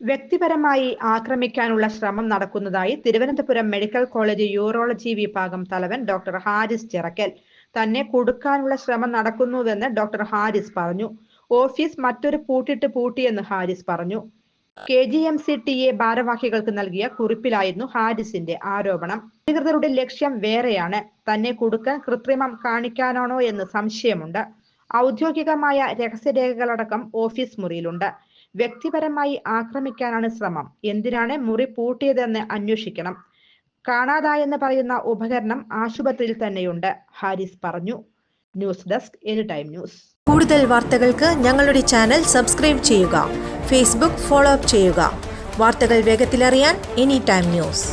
വ്യക്തിപരമായി ആക്രമിക്കാനുള്ള ശ്രമം നടക്കുന്നതായി തിരുവനന്തപുരം മെഡിക്കൽ കോളേജ് യൂറോളജി വിഭാഗം തലവൻ ഡോക്ടർ ഹാരിസ് ചിറക്കൽ. തന്നെ കൊടുക്കാനുള്ള ശ്രമം നടക്കുന്നുവെന്ന് ഡോക്ടർ ഹാരിസ് പറഞ്ഞു. ഓഫീസ് മറ്റൊരു പൂട്ടിട്ട് പൂട്ടിയെന്ന് ഹാരിസ് പറഞ്ഞു. K G M C T A ഭാരവാഹികൾക്ക് നൽകിയ കുറിപ്പിലായിരുന്നു ഹാരിസിന്റെ ആരോപണം. അധികൃതരുടെ ലക്ഷ്യം വേറെയാണ്. തന്നെ കൊടുക്കാൻ കൃത്രിമം കാണിക്കാനാണോ എന്ന് സംശയമുണ്ട്. ഔദ്യോഗികമായ രഹസ്യരേഖകളടക്കം ഓഫീസ് മുറിയിലുണ്ട്. വ്യക്തിപരമായി ആക്രമിക്കാനാണ് ശ്രമം. എന്തിനാണ് മുറി പൂട്ടിയതെന്ന് അന്വേഷിക്കണം. കാണാതായെന്ന് പറയുന്ന ഉപകരണം ആശുപത്രിയിൽ തന്നെയുണ്ട്. ഹാരിസ് പറഞ്ഞു. News desk any time news. കൂടുതൽ വാർത്തകൾക്ക് ഞങ്ങളുടെ ചാനൽ സബ്സ്ക്രൈബ് ചെയ്യുക. ഫേസ്ബുക്ക് ഫോളോ അപ്പ് ചെയ്യുക. വാർത്തകൾ വേഗത്തിലറിയാൻ എനി ടൈം ന്യൂസ്.